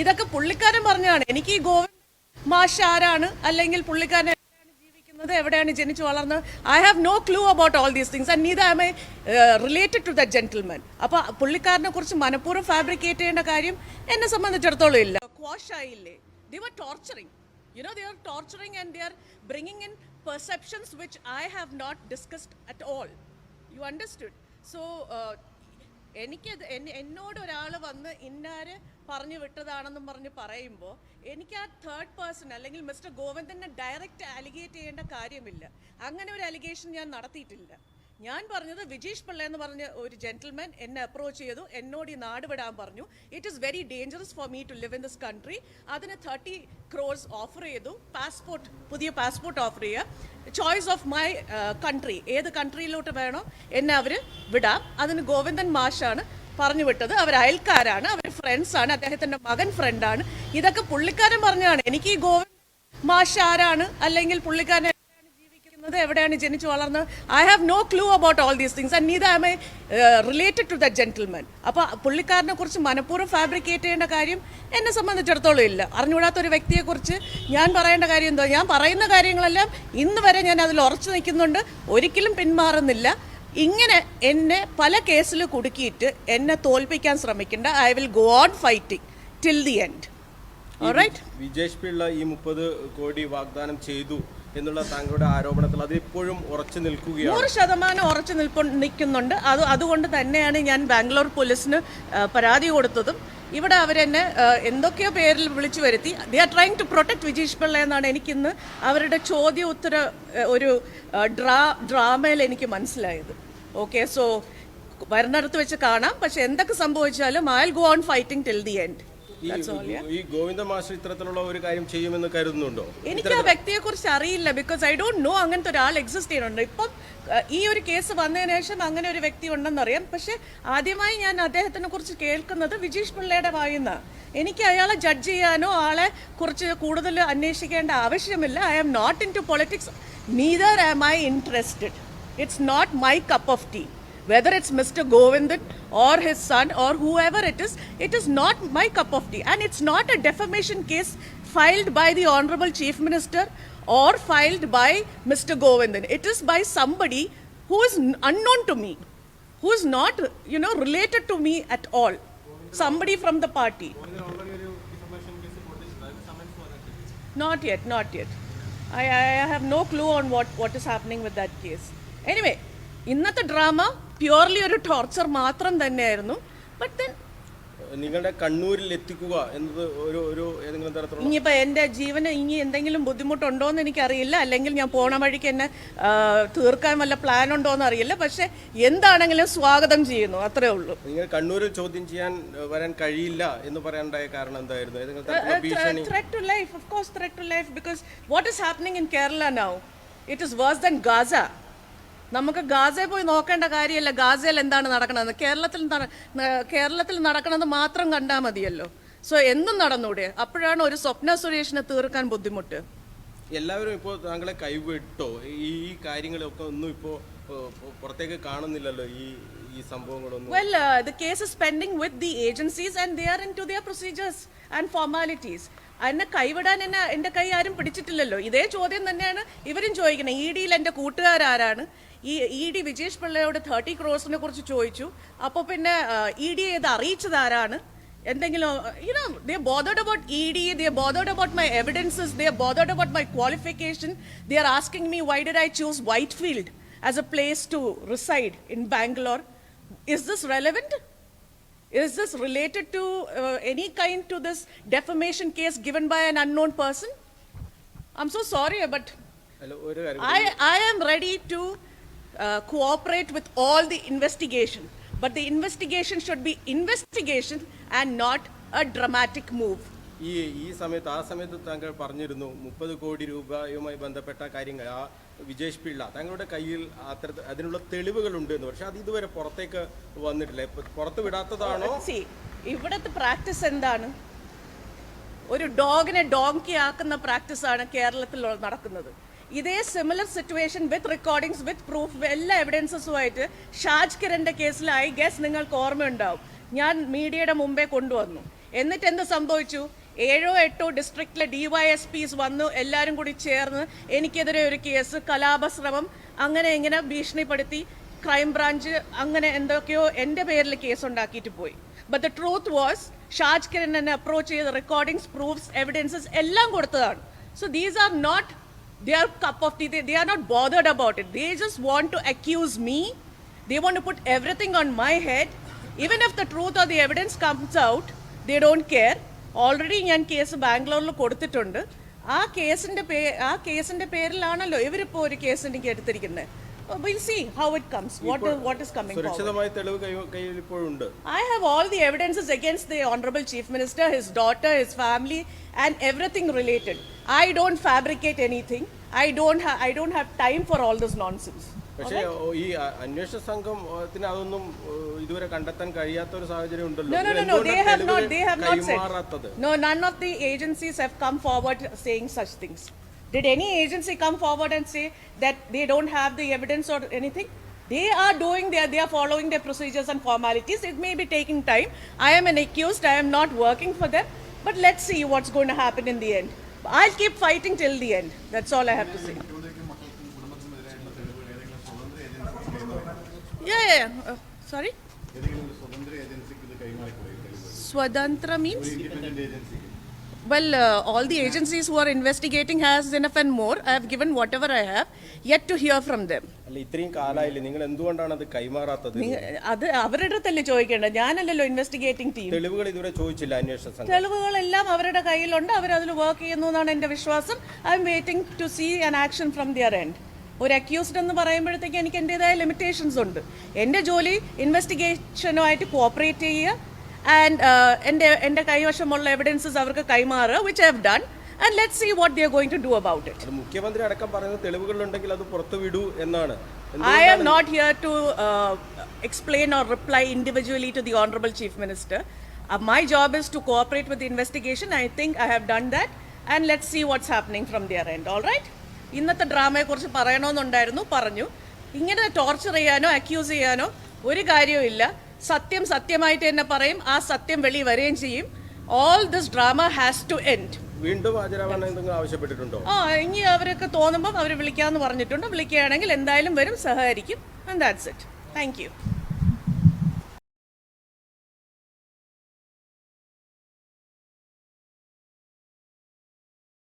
ഇതൊക്കെ പുള്ളിക്കാരൻ പറഞ്ഞാണ് എനിക്ക് ഈ ഗോവിന്ദ് മാഷ് ആരാണ്? അല്ലെങ്കിൽ പുള്ളിക്കാരൻ ജീവിക്കുന്നത്? എവിടെയാണ് ജനിച്ചു വളർന്നത്? I have no clue about all these things and neither I a related to the gentleman അപ്പൊ പുള്ളിക്കാരനെ കുറിച്ച് മനഃപൂർവം ഫാബ്രിക്കേറ്റ് ചെയ്യേണ്ട കാര്യം എന്നെ സംബന്ധിച്ചിടത്തോളം ഇല്ല. ക്വാഷ് ആയില്ലേ? They were torturing you know they are torturing and they are bringing in perceptions which I have not discussed at all you understood so എനിക്കത് എന്നോട് ഒരാൾ വന്ന് ഇന്നാര് പറഞ്ഞു വിട്ടതാണെന്നും പറഞ്ഞ് പറയുമ്പോൾ എനിക്ക് ആ തേർഡ് പേഴ്സൺ അല്ലെങ്കിൽ മിസ്റ്റർ ഗോവിന്ദനെ ഡയറക്റ്റ് അലിഗേറ്റ് ചെയ്യേണ്ട കാര്യമില്ല. അങ്ങനെ ഒരു അലിഗേഷൻ ഞാൻ നടത്തിയിട്ടില്ല. ഞാൻ പറഞ്ഞത് വിജീഷ് പിള്ള എന്ന് പറഞ്ഞ ഒരു ജെന്റിൽമാൻ എന്നെ അപ്രോച്ച് ചെയ്തു. എന്നോട് ഈ നാട് വിടാൻ പറഞ്ഞു. It is very dangerous for me to live in this country അതിന് തേർട്ടി ക്രോസ് ഓഫർ ചെയ്തു. പാസ്പോർട്ട് പുതിയ പാസ്പോർട്ട് ഓഫർ ചെയ്യുക. ചോയ്സ് ഓഫ് മൈ കൺട്രി ഏത് കൺട്രിയിലോട്ട് വേണോ എന്നെ അവർ വിടാം. അതിന് ഗോവിന്ദൻ മാഷാണ് പറഞ്ഞു വിട്ടത്. അവർ അയൽക്കാരാണ് അവർ ഫ്രണ്ട്സാണ് അദ്ദേഹത്തിന്റെ മകൻ ഫ്രണ്ടാണ് ഇതൊക്കെ പുള്ളിക്കാരൻ പറഞ്ഞതാണ്. എനിക്ക് ഈ ഗോവൻ മാഷ് ആരാണ്? അല്ലെങ്കിൽ പുള്ളിക്കാരൻ എവിടെയാണ് ജീവിക്കുന്നത്? എവിടെയാണ് ജനിച്ചു വളർന്നത്? I have no clue about all these things and neither I a related to the gentleman അപ്പോൾ പുള്ളിക്കാരനെ കുറിച്ച് മനഃപൂർവം ഫാബ്രിക്കേറ്റ് ചെയ്യേണ്ട കാര്യം എന്നെ സംബന്ധിച്ചിടത്തോളം ഇല്ല. അറിഞ്ഞുകൂടാത്ത ഒരു വ്യക്തിയെക്കുറിച്ച് ഞാൻ പറയേണ്ട കാര്യം എന്തോ? ഞാൻ പറയുന്ന കാര്യങ്ങളെല്ലാം ഇന്ന് വരെ ഞാൻ അതിൽ ഉറച്ചു നിൽക്കുന്നുണ്ട്. ഒരിക്കലും പിന്മാറുന്നില്ല. ഇങ്ങനെ എന്നെ പല കേസിൽ കുടുക്കിയിട്ട് എന്നെ തോൽപ്പിക്കാൻ ശ്രമിക്കേണ്ട. I will go on fighting till the end Vijesh Pillai ഈ മുപ്പത് കോടി വാഗ്ദാനം ചെയ്തു എന്നുള്ള താങ്കളുടെ ആരോപണത്തിൽ അത് ഇപ്പോഴും ഉറച്ചു നിൽക്കുകയാണ്. നൂറ് ശതമാനം ഉറച്ചു നിൽപ്പ നിൽക്കുന്നുണ്ട്. അത് അതുകൊണ്ട് തന്നെയാണ് ഞാൻ ബാംഗ്ലൂർ പോലീസിന് പരാതി കൊടുത്തതും. ഇവിടെ അവരെന്നെ എന്തൊക്കെയോ പേരിൽ വിളിച്ചു വരുത്തി. They are trying to protect Vijesh Pillai എന്നാണ് എനിക്കിന്ന് അവരുടെ ചോദ്യ ഉത്തര ഒരു ഡ്രാ ഡ്രാമയിൽ എനിക്ക് മനസ്സിലായത്. ഓക്കെ സോ വരുന്നിടത്ത് വെച്ച് കാണാം. പക്ഷെ എന്തൊക്കെ സംഭവിച്ചാലും I go on fighting till the end ഈ ഗോവിന്ദ മാസ്റ്റർ ഇത്തരത്തിലുള്ള ഒരു കാര്യം ചെയ്യുമെന്ന് കരുതുന്നുണ്ടോ? എനിക്ക് ആ വ്യക്തിയെ കുറിച്ച് അറിയില്ല ബിക്കോസ് ഐ ഡോണ്ട് നോ അങ്ങനത്തെ ഒരാൾ എക്സിസ്റ്റ് ചെയ്യുന്നുണ്ട്. ഇപ്പം ഈ ഒരു കേസ് വന്നതിന് ശേഷം അങ്ങനെ ഒരു വ്യക്തി ഉണ്ടെന്നറിയാം. പക്ഷെ ആദ്യമായി ഞാൻ അദ്ദേഹത്തിനെ കുറിച്ച് കേൾക്കുന്നത് വിജീഷ് പിള്ളയുടെ വായുന്ന എനിക്ക് അയാളെ ജഡ്ജ് ചെയ്യാനോ ആളെ കുറിച്ച് കൂടുതൽ അന്വേഷിക്കേണ്ട ആവശ്യമില്ല. I am not into politics neither am I interested it's not my cup of tea whether it's Mr. Govindan or his son or whoever it is, it is not my cup of tea. And it's not a defamation case filed by the Honorable Chief Minister or filed by Mr. Govindan. It is by somebody who is n- unknown to me, who is not, you know, related to me at all. Somebody from the party. Not yet, not yet. I, I I have no clue on what, what is happening with that case. Anyway, ഇന്നത്തെ drama purely ഒരു torture മാത്രം തന്നെയായിരുന്നു. But then നിങ്ങളുടെ കണ്ണൂരിൽ എത്തിക്കുക എന്നത് ഒരു ഒരു ഏതെങ്കിലും തരത്തിലുള്ള ഇനിയിപ്പോൾ എന്റെ ജീവന് ഇനി എന്തെങ്കിലും ബുദ്ധിമുട്ടുണ്ടോ എന്ന് എനിക്കറിയില്ല. അല്ലെങ്കിൽ ഞാൻ പോണ വഴിക്ക് എന്നെ തീർക്കാൻ വല്ല പ്ലാൻ ഉണ്ടോ എന്ന് അറിയില്ല. പക്ഷെ എന്താണെങ്കിലും സ്വാഗതം ചെയ്യുന്നു. അത്രേ ഉള്ളൂ. നിങ്ങൾ കണ്ണൂരിൽ ചോദ്യം ചെയ്യാൻ വരാൻ കഴിയില്ല എന്ന് പറയാനുണ്ടായ കാരണം എന്തായിരുന്നു? ഏതെങ്കിലും തരത്തിലുള്ള ഭീഷണി life of life, threat to life because what because happening in Kerala now it now, it is Gaza. നമുക്ക് ഗാസയിൽ പോയി നോക്കേണ്ട കാര്യമല്ല ഗാസയിൽ എന്താണ് നടക്കണത് കേരളത്തിൽ കേരളത്തിൽ നടക്കണത് മാത്രം കണ്ടാൽ മതിയല്ലോ. സോ എന്നും നടന്നൂടെ? അപ്പോഴാണ് ഒരു സ്വപ്ന സുരേഷിനെ തീർക്കാൻ ബുദ്ധിമുട്ട്. എല്ലാവരും ഇപ്പോൾ താങ്കളെ കൈവിട്ടോ? ഈ കാര്യങ്ങളൊക്കെ ഒന്നും ഇപ്പോൾ പുറത്തേക്ക് കാണുന്നില്ലല്ലോ ഈ ഈ സംഭവങ്ങളൊന്നും? Well, uh, the case is pending with the agencies and they are into their procedures and formalities. എന്നെ കൈവിടാൻ എന്നെ എന്റെ കൈ ആരും പിടിച്ചിട്ടില്ലല്ലോ. ഇതേ ചോദ്യം തന്നെയാണ് ഇവരും ചോദിക്കുന്നത്. ഇ ഡിയിൽ എന്റെ കൂട്ടുകാരാരാണ്? ഈ ഇ ഡി വിജേഷ് പിള്ളയോട് തേർട്ടി ക്രോസിനെ കുറിച്ച് ചോദിച്ചു. അപ്പോൾ പിന്നെ ഇ ഡി ഇത് അറിയിച്ചത് ആരാണ്? എന്തെങ്കിലും you know they bothered about E D they bothered about my evidences they bothered about my qualification they are asking me why did I choose Whitefield as a place to reside in Bangalore is this relevant? Is this related to uh, any kind to this defamation case given by an unknown person? I'm so sorry, but I, I am ready to uh, cooperate with all the investigation. But the investigation should be investigation and not a dramatic move. ഈ ഈ സമയത്ത് ആ സമയത്ത് താങ്കൾ പറഞ്ഞിരുന്നു മുപ്പത് കോടി രൂപയുമായി ബന്ധപ്പെട്ട കാര്യങ്ങൾ. ആ വിജേഷ് പിള്ള താങ്കളുടെ കയ്യിൽ അത്ര അതിനുള്ള തെളിവുകളുണ്ട് എന്ന്. പക്ഷേ അത് ഇതുവരെ പുറത്തേക്ക് വന്നിട്ടില്ല. പുറത്ത് വിടാത്തതാണോ? ഇവിടുത്തെ പ്രാക്ടീസ് എന്താണ്? ഒരു ഡോഗിനെ ഡോങ്കി ആക്കുന്ന പ്രാക്ടീസാണ് കേരളത്തിൽ നടക്കുന്നത്. ഇതേ similar situation with recordings with proof എല്ലാ എവിഡൻസസുമായിട്ട് ഷാജ് കിരന്റെ കേസിൽ ഐ ഗസ് നിങ്ങൾക്ക് ഓർമ്മയുണ്ടാവും. ഞാൻ മീഡിയയുടെ മുമ്പേ കൊണ്ടുവന്നു. എന്നിട്ട് എന്ത് സംഭവിച്ചു? ഏഴോ എട്ടോ ഡിസ്ട്രിക്റ്റിലെ ഡിവൈഎസ്പിസ് വന്നു എല്ലാവരും കൂടി ചേർന്ന് എനിക്കെതിരെ ഒരു കേസ് കലാപശ്രമം അങ്ങനെ ഇങ്ങനെ ഭീഷണിപ്പെടുത്തി ക്രൈംബ്രാഞ്ച് അങ്ങനെ എന്തൊക്കെയോ എന്റെ പേരിൽ കേസ് ഉണ്ടാക്കിയിട്ട് പോയി but the truth was Shaj Kiran എന്നെ അപ്രോച്ച് ചെയ്ത റെക്കോർഡിങ്സ് പ്രൂഫ്സ് എവിഡൻസസ് എല്ലാം കൊടുത്തതാണ് so these are not they cup of tea. They, they are not bothered about it. They just want to accuse me. They want to put everything on my head. Even if the truth or the evidence comes out, they don't care. Already ഞാൻ case ബാംഗ്ലൂരിൽ കൊടുത്തിട്ടുണ്ട്. ആ കേസിന്റെ പേ ആ കേസിന്റെ പേരിലാണല്ലോ ഇവരിപ്പോൾ ഒരു case എനിക്ക് എടുത്തിരിക്കുന്നത് I have all the evidences against the honourable chief minister his daughter his family and everything related I don't fabricate എനിങ് I don't, ha- I don't have time for all this nonsense. പക്ഷേ ഓ, ഈ അ- അന്വേഷണ സംഘത്തിന് അതൊന്നും ഓ, ഇതുവരെ കണ്ടെത്താൻ കഴിയാത്ത ഒരു സാഹചര്യം ഉണ്ടല്ലോ No, no, no, no. എന്തുകൊണ്ടാണ് They have not. തെളിവുകൾ They have not കൈമാറാത്തത് said. No, none of the agencies have come forward saying such things. Did any agency come forward and say that they don't have the evidence or anything? They are doing their, they are following their procedures and formalities. It may be taking time. I am an accused. I am not working for them. But let's see what's going to happen in the end. I'll keep fighting till the end. That's all I have to say. Yeah, yeah. yeah. Uh, sorry. Swadantra means? Well, uh, all the agencies who are investigating has enough and more. I have given whatever I have, yet to hear from them. അല്ല ഇത്രയും കാലായില്ലേ? നിങ്ങൾ എന്തുകൊണ്ടാണ് അത് കൈമാറാത്തത്? നിങ്ങ- അത് അവരുടെ അടുത്തല്ലേ ചോദിക്കേണ്ടത്? ഞാനല്ലല്ലോ ഇൻവെസ്റ്റിഗേറ്റിംഗ് ടീം തെളിവുകൾ ഇതുവരെ ചോദിച്ചില്ല അന്വേഷണ സംഘം. തെളിവുകളെല്ലാം അവരുടെ കയ്യിലുണ്ട്. അവരതിൽ വർക്ക് ചെയ്യുന്നു എന്നാണ് എന്റെ വിശ്വാസം. I am waiting to see an action from their end ഒരു അക്യൂസ്ഡ് എന്ന് പറയുമ്പോഴത്തേക്ക് എനിക്ക് എന്റെതായ ലിമിറ്റേഷൻസ് ഉണ്ട്. എന്റെ ജോലി ഇൻവെസ്റ്റിഗേഷനുമായിട്ട് കോപ്പറേറ്റ് ചെയ്യുക ആൻഡ് എന്റെ എന്റെ കൈവശമുള്ള എവിഡൻസസ് അവർക്ക് കൈമാറുക which have done and let what what they are going to do about it മുഖ്യമന്ത്രി അടക്കം telivugal തെളിവുകളുണ്ടെങ്കിൽ അത് പുറത്തു വിടൂ എന്നാണ് I am not here to uh, explain or reply individually to the Honorable Chief Minister. Uh, my job is to cooperate with the investigation. I think I have done that. And let's see what's happening from their end. All right? ഇന്നത്തെ ഡ്രാമയെക്കുറിച്ച് പറയണമെന്നുണ്ടായിരുന്നു പറഞ്ഞു ഇങ്ങനെ torture ചെയ്യാനോ accuse ചെയ്യാനോ ഒരു കാര്യവും ഇല്ല സത്യം സത്യമായിട്ട് തന്നെ പറയും. ആ സത്യം വെളി വരികയും ചെയ്യും. All this drama has to end വീണ്ടും ഹാജരാവാൻ എന്തെങ്കിലും ആവശ്യപ്പെട്ടിട്ടുണ്ടോ? ആ ഇനി അവരൊക്കെ തോന്നുമ്പോൾ അവർ വിളിക്കാമെന്ന് പറഞ്ഞിട്ടുണ്ട്. വിളിക്കുകയാണെങ്കിൽ എന്തായാലും വരും സഹകരിക്കും. And that's it thank you